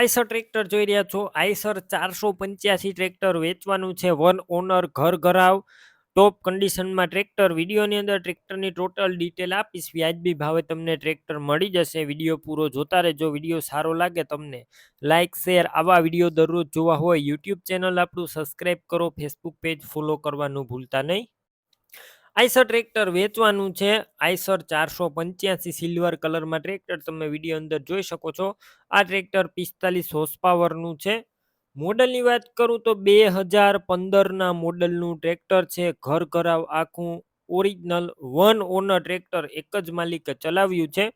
Eicher tractor જોઈ રહ્યા છો. આઈસર ચારસો પંચ્યાસી ટ્રેક્ટર વેચવાનું છે. વન ઓનર ઘર ઘરાવ. ટોપ કન્ડિશનમાં ટ્રેક્ટર. વિડીયોની અંદર ટ્રેક્ટરની ટોટલ ડિટેલ આપીશ. વ્યાજબી ભાવે તમને ટ્રેક્ટર મળી જશે. વીડિયો પૂરો જોતા રહેજો. વીડિયો સારો લાગે તમને લાઇક શેર આવા વીડિયો દરરોજ જોવા હોય. યુટ્યુબ ચેનલ આપણું સબસ્ક્રાઈબ કરો. ફેસબુક પેજ ફોલો કરવાનું ભૂલતા નહીં. આઈસર ટ્રેક્ટર વેચવાનું છે. આઈસર ચારસો પંચ્યાસી સિલ્વર કલરમાં ટ્રેક્ટર તમે વીડિયો અંદર જોઈ શકો છો. આ ટ્રેક્ટર પિસ્તાલીસ હોર્સ પાવરનું છે. મોડલની વાત કરું તો બે હજાર પંદરના મોડલનું ટ્રેક્ટર છે. ઘર ઘરાવ આખું ઓરિજિનલ વન ઓનર ટ્રેક્ટર એક જ માલિકે ચલાવ્યું છે.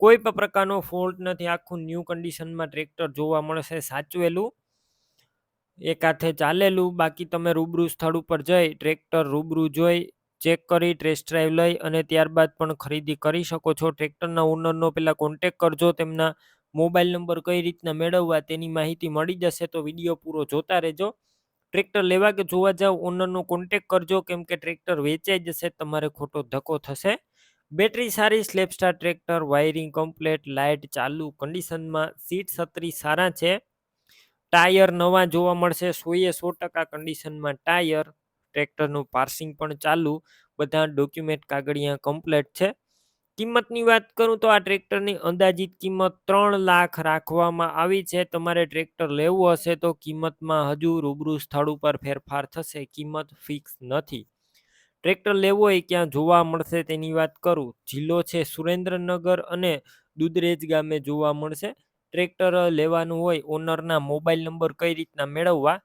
કોઈ પણ પ્રકારનો ફોલ્ટ નથી. આખું ન્યૂ કન્ડિશનમાં ટ્રેક્ટર જોવા મળશે સાચવેલું. એક હાથે ચાલેલું. બાકી તમે રૂબરૂ સ્થળ ઉપર જઈ ટ્રેક્ટર રૂબરૂ જોઈ ચેક કરી, ટેસ્ટ ડ્રાઈવ લઈ અને ત્યારબાદ પણ ખરીદી કરી શકો છો. ટ્રેક્ટરના ઓનરનો પહેલાં કોન્ટેક કરજો, તેમના મોબાઈલ નંબર કઈ રીતના મેળવવા તેની માહિતી મળી જશે તો વીડિયો પૂરો જોતા રહેજો. ટ્રેક્ટર લેવા કે જોવા જાવ, ઓનરનો કોન્ટેક કરજો, કેમ કે ટ્રેક્ટર વેચાઈ જશે, તમારે ખોટો ધક્કો થશે. બેટરી સારી self starter tractor, wiring complete, light ચાલુ, કન્ડિશનમાં સીટ છત્રી સારા છે. ટાયર નવા જોવા મળશે, સોએ સો ટકા કન્ડિશનમાં ટાયર. ટ્રેક્ટરનું પાર્સિંગ પણ ચાલુ, બધા ડોક્યુમેન્ટ કાગળિયા કમ્પ્લેટ છે. કિંમતની વાત કરું તો આ ટ્રેક્ટરની અંદાજિત કિંમત ત્રણ લાખ રાખવામાં આવી છે. તમારે ટ્રેક્ટર લેવું હશે તો કિંમતમાં હજુ રૂબરૂ સ્થળ ઉપર ફેરફાર થશે, કિંમત ફિક્સ નથી. ટ્રેક્ટર લેવો હોય ક્યાં જોવા મળશે તેની વાત કરું. જિલ્લો છે સુરેન્દ્રનગર અને દુધરેજ ગામે જોવા મળશે. ટ્રેક્ટર લેવાનું હોય, ઓનરના મોબાઈલ નંબર કઈ રીતના મેળવવા?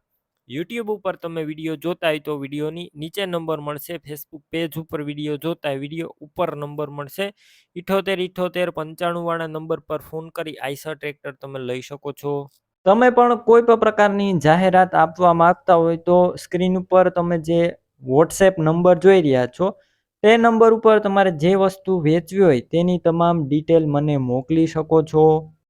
યુટ્યુબ ઉપર તમે વીડિયો જોતા હોય તો વિડીયોની નીચે નંબર મળશે ફેસબુક પેજ ઉપર વીડિયો જોતા હોય, વીડિયો ઉપર નંબર મળશે. ઇઠોતેર ઇઠોતેર પંચાણુંવાળા નંબર પર ફોન કરી આઈસર ટ્રેક્ટર તમે લઈ શકો છો. તમે પણ કોઈ પણ પ્રકારની જાહેરાત આપવા માંગતા હોય તો સ્ક્રીન ઉપર તમે જે વોટ્સએપ નંબર જોઈ રહ્યા છો, તે નંબર ઉપર તમારે જે વસ્તુ વેચવી હોય તેની તમામ ડિટેલ મને મોકલી શકો છો.